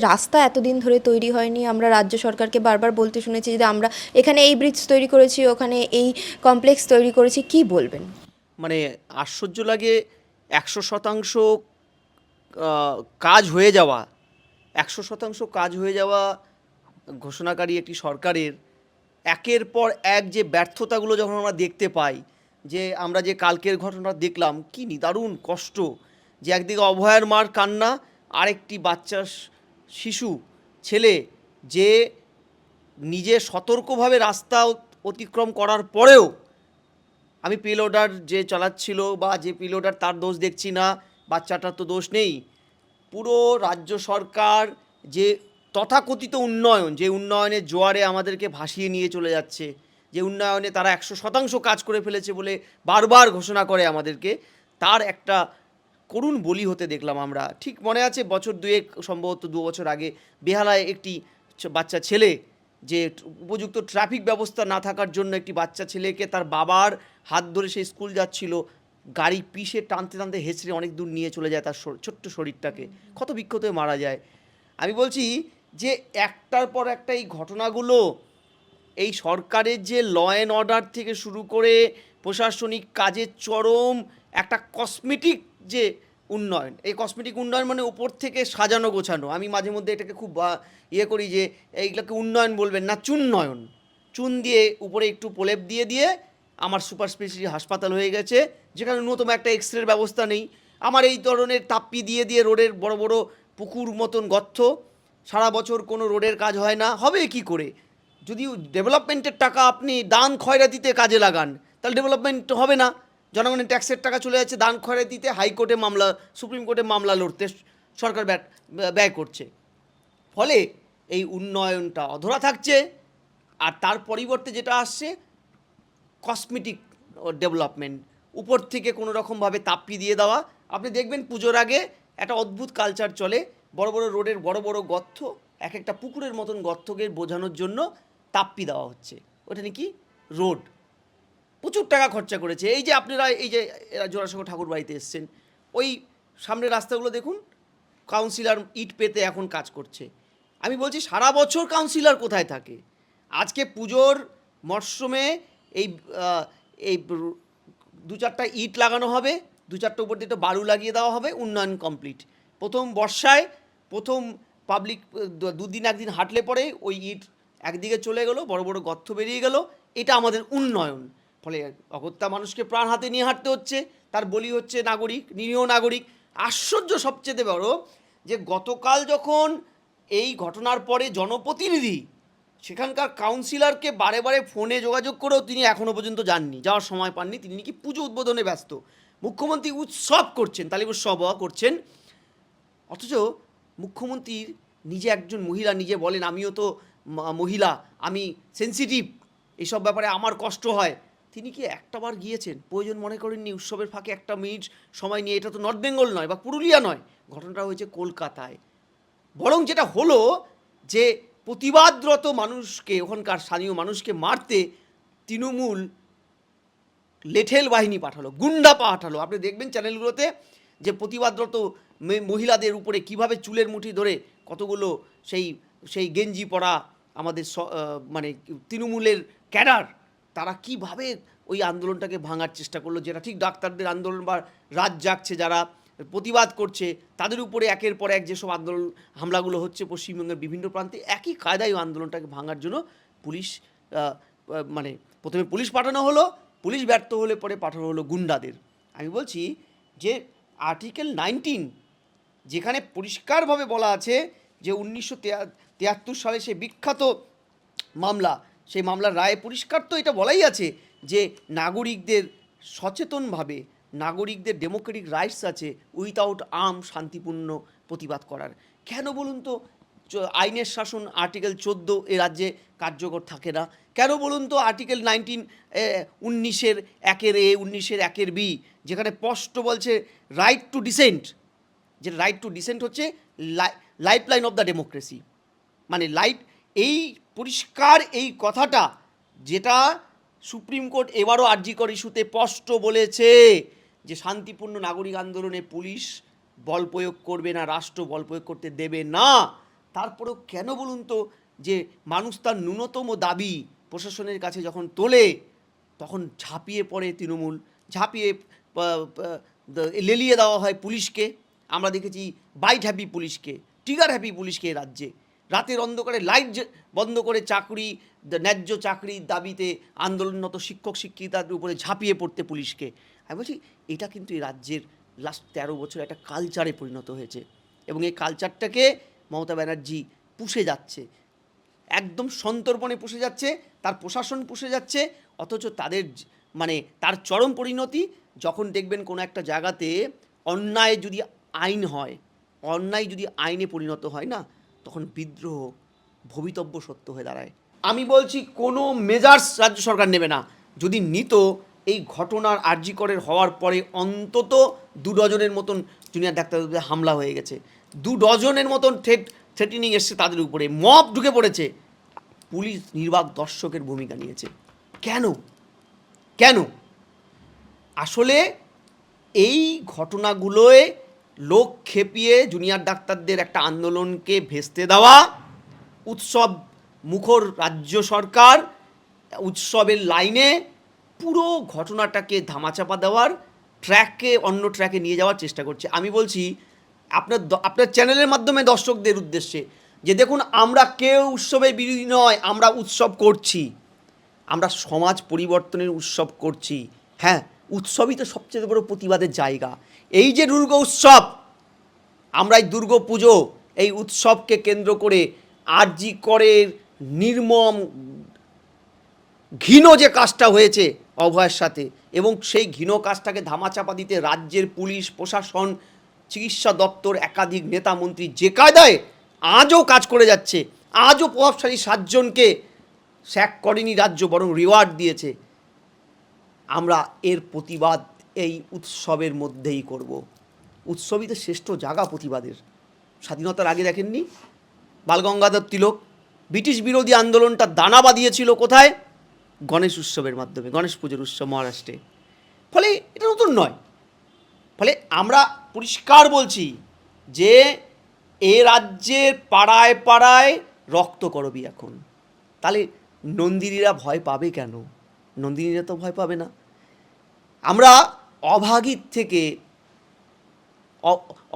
রাস্তা এতদিন ধরে তৈরি হয়নি। আমরা রাজ্য সরকারকে বারবার বলতে শুনেছি যে আমরা এখানে এই ব্রিজ তৈরি করেছি, ওখানে এই কমপ্লেক্স তৈরি করেছি। কি বলবেন? মানে আশ্চর্য লাগে একশো শতাংশ কাজ হয়ে যাওয়া, একশো শতাংশ কাজ হয়ে যাওয়া ঘোষণাকারী একটি সরকারের একের পর এক যে ব্যর্থতাগুলো যখন আমরা দেখতে পাই, যে আমরা যে কালকের ঘটনা দেখলাম, কি নিদারুণ কষ্ট, যে একদিকে অভয়ার মার কান্না, আরেকটি বাচ্চা শ- শিশু, ছেলে যে নিজে সতর্কভাবে রাস্তা অতিক্রম করার পরেও আমি পিলোডার যে চালাচ্ছিল বা যে পিলোডার তার দোষ দেখছি না, বাচ্চাটার তো দোষ নেই। পুরো রাজ্য সরকার যে তথাকথিত উন্নয়ন, যে উন্নয়নের জোয়ারে আমাদেরকে ভাসিয়ে নিয়ে চলে যাচ্ছে, যে উন্নয়নে তারা একশো শতাংশ কাজ করে ফেলেছে বলে বারবার ঘোষণা করে আমাদেরকে, তার একটা করুণ বলি হতে দেখলাম আমরা। ঠিক মনে আছে, বছর দুয়েক সম্ভবত দু বছর আগে বেহালায় একটি বাচ্চা ছেলে যে উপযুক্ত ট্রাফিক ব্যবস্থা না থাকার জন্য একটি বাচ্চা ছেলেকে তার বাবার হাত ধরে সে স্কুল যাচ্ছিল। গাড়ি পিষে টানতে টানতে হেঁচড়ে অনেক দূর নিয়ে চলে যায় তার ছোট্ট শরীরটাকে। ক্ষত বিক্ষত হয়ে মারা যায়। আমি বলছি যে একটার পর একটা এই ঘটনাগুলো এই সরকারের যে ল অ্যান্ড অর্ডার থেকে শুরু করে প্রশাসনিক কাজের চরম একটা কসমেটিক যে উন্নয়ন। এই কসমেটিক উন্নয়ন মানে উপর থেকে সাজানো, গোছানো। আমি মাঝে মধ্যে এটাকে খুব ইয়ে করি যে, এইগুলোকে উন্নয়ন বলবেন না, চুন্নয়ন। চুন দিয়ে উপরে একটু প্রলেপ দিয়ে দিয়ে আমার সুপার স্পেশালিটি হাসপাতাল হয়ে গেছে, যেখানে ন্যূনতম একটা এক্স রের ব্যবস্থা নেই। আমার এই ধরনের তাপ্পি দিয়ে দিয়ে রোডের বড় বড় পুকুর মতন গর্থ সারা বছর কোনো রোডের কাজ হয় না, হবে কি করে? যদি ডেভেলপমেন্টের টাকা আপনি দান খয়রাতিতে কাজে লাগান, তাহলে ডেভেলপমেন্ট হবে না। জনগণের ট্যাক্সের টাকা চলে যাচ্ছে, দান খয়রাতিতে হাইকোর্টে মামলা, সুপ্রিম কোর্টে মামলা লড়তে সরকার ব্যয়- করছে। ফলে এই উন্নয়নটা অধরা থাকছে, আর তার পরিবর্তে যেটা আসছে কসমেটিক ডেভেলপমেন্ট উপর থেকে কোনো রকমভাবে তাপ্পি দিয়ে দেওয়া। আপনি দেখবেন পুজোর আগে একটা অদ্ভুত কালচার চলে, বড় বড় রোডের বড় বড় গর্ত, এক একটা পুকুরের মতন গর্তকে বোঝানোর জন্য তাপ্পি দেওয়া হচ্ছে। ওটা নাকি রোড প্রচুর টাকা খরচা করেছে। এই যে আপনারা, এই যে এরা জোড়াসাঁকো ঠাকুর বাড়িতে এসছেন, ওই সামনের রাস্তাগুলো দেখুন কাউন্সিলর ইট পেতে এখন কাজ করছে। আমি বলছি, সারা বছর কাউন্সিলর কোথায় থাকে? আজকে পুজোর মরশুমে এই এই দু চারটা ইট লাগানো হবে, দু চারটা উপর দিয়ে বালু লাগিয়ে দেওয়া হবে, উন্নয়ন কমপ্লিট প্রথম বর্ষায়, প্রথম পাবলিক দুদিন একদিন হাঁটলে পরে ওই ইট একদিকে চলে গেলো, বড় বড় গর্ত বেরিয়ে গেল, এটা আমাদের উন্নয়ন। ফলে অগত্যা মানুষকে প্রাণ হাতে নিয়ে হাঁটতে হচ্ছে। তার বলি হচ্ছে নাগরিক, নিরীহ নাগরিক। আশ্চর্য সবচেয়ে বড় যে গতকাল যখন এই ঘটনার পরে জনপ্রতিনিধি, সেখানকার কাউন্সিলরকে বারে বারে ফোনে যোগাযোগ করেও তিনি এখনও পর্যন্ত যাননি। যাওয়ার সময় পাননি। তিনি নাকি পুজো উদ্বোধনে ব্যস্ত। মুখ্যমন্ত্রী উৎসব করছেন তালিব উৎসব করছেন। অথচ মুখ্যমন্ত্রীর নিজে একজন মহিলা নিজে বলেন, আমিও তো মহিলা, আমি সেন্সিটিভ এইসব ব্যাপারে আমার কষ্ট হয়। তিনি কি একটাবার গিয়েছেন? প্রয়োজন মনে করেননি উৎসবের ফাঁকে একটা মিনিট সময় নিয়ে। এটা তো নর্থ বেঙ্গল নয় বা পুরুলিয়া নয়। ঘটনাটা হয়েছে কলকাতায়। বরং যেটা হলো যে প্রতিবাদরত মানুষকে, ওখানকার স্থানীয় মানুষকে মারতে তৃণমূল লেঠেল বাহিনী পাঠালো, গুন্ডা পাঠালো। আপনি দেখবেন চ্যানেলগুলোতে যে প্রতিবাদরত মহিলাদের উপরে কীভাবে চুলের মুঠি ধরে কতগুলো সেই সেই গেঞ্জি পরা আমাদের মানে তৃণমূলের ক্যাডার তারা কীভাবে ওই আন্দোলনটাকে ভাঙার চেষ্টা করল? যেটা ঠিক ডাক্তারদের আন্দোলন বা রাত জাগছে, যারা প্রতিবাদ করছে, তাদের উপরে একের পর এক যেসব আন্দোলন, হামলাগুলো হচ্ছে পশ্চিমবঙ্গের বিভিন্ন প্রান্তে, একই কায়দায় ওই আন্দোলনটাকে ভাঙার জন্য পুলিশ মানে প্রথমে পুলিশ পাঠানো হলো, পুলিশ ব্যর্থ হলে পরে পাঠানো হলো গুন্ডাদের। আমি বলছি যে আর্টিকেল নাইনটিন, যেখানে পরিষ্কারভাবে বলা আছে যে উনিশশো তিয়াত্তর সালে সে বিখ্যাত মামলা সেই মামলার রায়ে পরিষ্কার তো এটা বলাই আছে যে নাগরিকদের সচেতনভাবে নাগরিকদের ডেমোক্রেটিক রাইটস আছে উইথাউট আর্ম শান্তিপূর্ণ প্রতিবাদ করার। কেন বলুন তো আইনের শাসন আর্টিকেল চোদ্দ এ রাজ্যে কার্যকর থাকে না? কেন বলুন তো আর্টিকেল নাইনটিন উনিশের একের এ, উনিশের একের বি, যেখানে স্পষ্ট বলছে রাইট টু ডিসেন্ট যে রাইট টু ডিসেন্ট হচ্ছে life line of the democracy মানে লাইট এই পরিষ্কার এই কথাটা যেটা সুপ্রিম কোর্ট এবারও আর্জিকর ইস্যুতে স্পষ্ট বলেছে যে শান্তিপূর্ণ নাগরিক আন্দোলনে পুলিশ বল প্রয়োগ করবে না, রাষ্ট্র বল প্রয়োগ করতে দেবে না। তারপরেও কেন বলুন তো যে মানুষ তার ন্যূনতম দাবি প্রশাসনের কাছে যখন তোলে, তখন ঝাঁপিয়ে পড়ে তৃণমূল, ঝাঁপিয়ে লেলিয়ে দেওয়া হয় পুলিশকে। আমরা দেখেছি বাইট হ্যাপি পুলিশকে টিগার হ্যাপি পুলিশকে রাজ্যে। রাতের অন্ধকারে লাইট বন্ধ করে চাকরি ন্যায্য চাকরির দাবিতে আন্দোলনরত শিক্ষক, শিক্ষিকাদের উপরে ঝাঁপিয়ে পড়তে পুলিশকে। আমি বলছি, এটা কিন্তু এই রাজ্যের লাস্ট তেরো বছর একটা কালচারে পরিণত হয়েছে এবং এই কালচারটাকে মমতা ব্যানার্জি পুষে যাচ্ছে। একদম সন্তর্পণে পুষে যাচ্ছে, তার প্রশাসন পুষে যাচ্ছে, অথচ তাদের মানে তার চরম পরিণতি যখন দেখবেন কোনো একটা জায়গাতে অন্যায় যদি আইন হয়, অন্যায় যদি আইনে পরিণত হয় না তখন বিদ্রোহ, ভবিতব্য সত্য হয়ে দাঁড়ায়। আমি বলছি, কোনো মেজার্স রাজ্য সরকার নেবে না। যদি নিত, এই ঘটনার আর্যিকরের হওয়ার পরে অন্তত দু ডজনের মতন জুনিয়র ডাক্তারদের হামলা হয়ে গেছে। দু ডজনের মতন থ্রেট থ্রেটিনিং এসছে তাদের উপরে। মব ঢুকে পড়েছে। পুলিশ নির্বাক দর্শকের ভূমিকা নিয়েছে। কেন? কেন? আসলে এই ঘটনাগুলোয় লোক খেপিয়ে জুনিয়র ডাক্তারদের একটা আন্দোলনকে ভেস্তে দেওয়া, উৎসব মুখর রাজ্য সরকার, উৎসবের লাইনে পুরো ঘটনাটাকে ধামাচাপা দেওয়ার ট্র্যাককে অন্য ট্র্যাকে নিয়ে যাওয়ার চেষ্টা করছে। আমি বলছি, আপনার আপনার চ্যানেলের মাধ্যমে দর্শকদের উদ্দেশ্যে যে দেখুন, আমরা কেউ উৎসবের বিরোধী নয়, আমরা উৎসব করছি। আমরা সমাজ পরিবর্তনের উৎসব করছি। হ্যাঁ উৎসবই তো সবচেয়ে বড় প্রতিবাদের জায়গা। এই যে দুর্গা উৎসব আমরা এই দুর্গা পুজো, এই উৎসবকে কেন্দ্র করে আরজি করের নির্মম, ঘৃণ যে কাজটা হয়েছে অভয়ের সাথে এবং সেই ঘৃণ কাজটাকে ধামাচাপা দিতে রাজ্যের পুলিশ, প্রশাসন, চিকিৎসা দপ্তর, একাধিক নেতা মন্ত্রী যে কায়দায় আজও কাজ করে যাচ্ছে, আজও প্রভাবশালী সাতজনকে স্যাক করেনি রাজ্য, বরং রিওয়ার্ড দিয়েছে। আমরা এর প্রতিবাদ এই উৎসবের মধ্যেই করব। উৎসবই তো শ্রেষ্ঠ জায়গা প্রতিবাদের। স্বাধীনতার আগে দেখেননি? বালগঙ্গাধর তিলক ব্রিটিশ বিরোধী আন্দোলনটা দানা বাঁধিয়েছিল কোথায়? গণেশ উৎসবের মাধ্যমে, গণেশ পুজোর উৎসব মহারাষ্ট্রে। ফলে এটা নতুন নয়। ফলে আমরা পরিষ্কার বলছি যে এ রাজ্যের পাড়ায় পাড়ায় রক্ত করবি এখন। তাহলে নন্দিনীরা ভয় পাবে কেন? নন্দিনীরা তো ভয় পাবে না। আমরা অভাগীর থেকে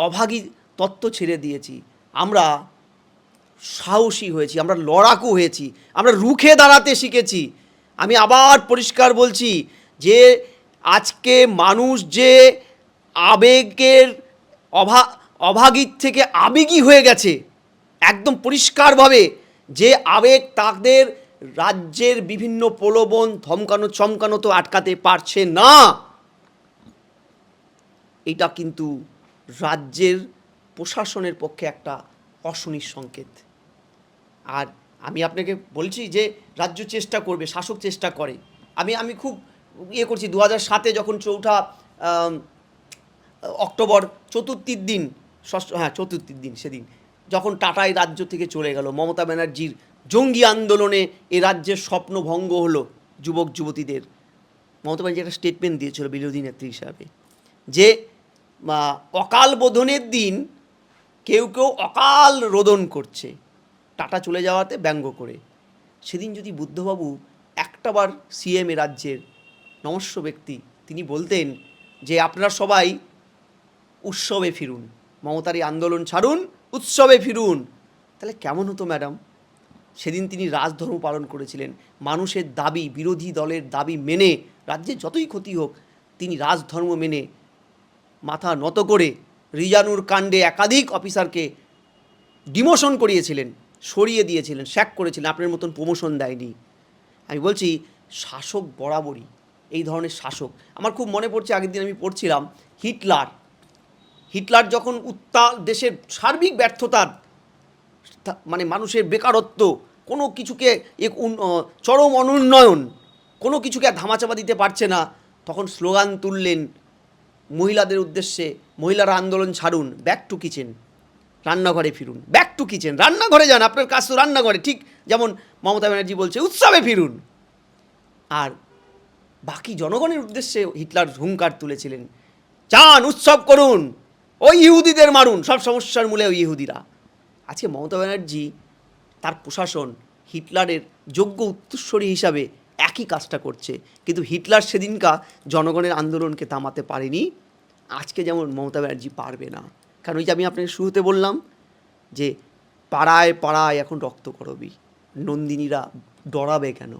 অভাগী তত্ত্ব ছেড়ে দিয়েছি। আমরা সাহসী হয়েছি, আমরা লড়াকু হয়েছি, আমরা রুখে দাঁড়াতে শিখেছি। আমি আবার পরিষ্কার বলছি যে আজকে মানুষ যে আবেগের অভা অভাগীর থেকে আবেগী হয়ে গেছে, একদম পরিষ্কারভাবে যে আবেগ তাদের রাজ্যের বিভিন্ন প্রলোভন, ধমকানো, চমকানো তো আটকাতে পারছে না। এটা কিন্তু রাজ্যের প্রশাসনের পক্ষে একটা অশনির সংকেত। আর আমি আপনাকে বলছি যে, রাজ্য চেষ্টা করবে, শাসক চেষ্টা করে। আমি আমি খুব ইয়ে করছি দু হাজার সাতে যখন চৌঠা অক্টোবর চতুর্থীর দিন, ষষ্ঠ হ্যাঁ চতুর্থীর দিন সেদিন, যখন টাটাই রাজ্য থেকে চলে গেল, মমতা ব্যানার্জির জঙ্গি আন্দোলনে এ রাজ্যের স্বপ্ন ভঙ্গ হলো যুবক যুবতীদের। মমতা ব্যানার্জি একটা স্টেটমেন্ট দিয়েছিল বিরোধী নেত্রী হিসাবে যে অকাল বোধনের দিন কেউ কেউ অকাল রোদন করছে, টাটা চলে যাওয়াতে ব্যঙ্গ করে। সেদিন যদি বুদ্ধবাবু একটাবার সিএম এ রাজ্যের নমস্য ব্যক্তি, তিনি বলতেন যে, আপনারা সবাই উৎসবে ফিরুন, মমতার আন্দোলন ছাড়ুন, উৎসবে ফিরুন। তাহলে কেমন হতো ম্যাডাম? সেদিন তিনি রাজধর্ম পালন করেছিলেন। মানুষের দাবি, বিরোধী দলের দাবি মেনে, রাজ্যে যতই ক্ষতি হোক, তিনি রাজধর্ম মেনে মাথা নত করে রিজানুর কাণ্ডে একাধিক অফিসারকে ডিমোশন করিয়েছিলেন, সরিয়ে দিয়েছিলেন শ্যাক করেছিলেন, আপনার মতন প্রমোশন দেয়নি। আমি বলছি, শাসক বরাবরই, এই ধরনের শাসক। আমার খুব মনে পড়ছে, আগের দিন আমি পড়ছিলাম, হিটলার। হিটলার যখন উত্তাল, দেশের সার্বিক ব্যর্থতার মানে মানুষের বেকারত্ব, কোনো কিছুকে এক চরম অনুন্নয়ন, কোনো কিছুকে ধামাচাপা দিতে পারছে না। তখন স্লোগান তুললেন, মহিলাদের উদ্দেশ্যে মহিলারা আন্দোলন ছাড়ুন ব্যাক টু কিচেন রান্নাঘরে ফিরুন ব্যাক টু কিচেন রান্নাঘরে যান, আপনার কাজ তো রান্নাঘরে, ঠিক যেমন মমতা ব্যানার্জি বলছে, উৎসবে ফিরুন। আর বাকি জনগণের উদ্দেশ্যে হিটলার হুঙ্কার তুলেছিলেন চান উৎসব করুন, ওই ইহুদিদের মারুন, সব সমস্যার মূলে ওই ইহুদিরা। আজকে মমতা ব্যানার্জি তার প্রশাসন হিটলারের যোগ্য উত্তরস্বরী হিসাবে একই কাজটা করছে। কিন্তু হিটলার সেদিনকা জনগণের আন্দোলনকে থামাতে পারেনি। আজকে যেমন মমতা ব্যানার্জি পারবে না। কারণ ওই যে আমি আপনাকে শুরুতে বললাম যে পাড়ায় পাড়ায় এখন রক্ত করবি। নন্দিনীরা ডরাবে কেন?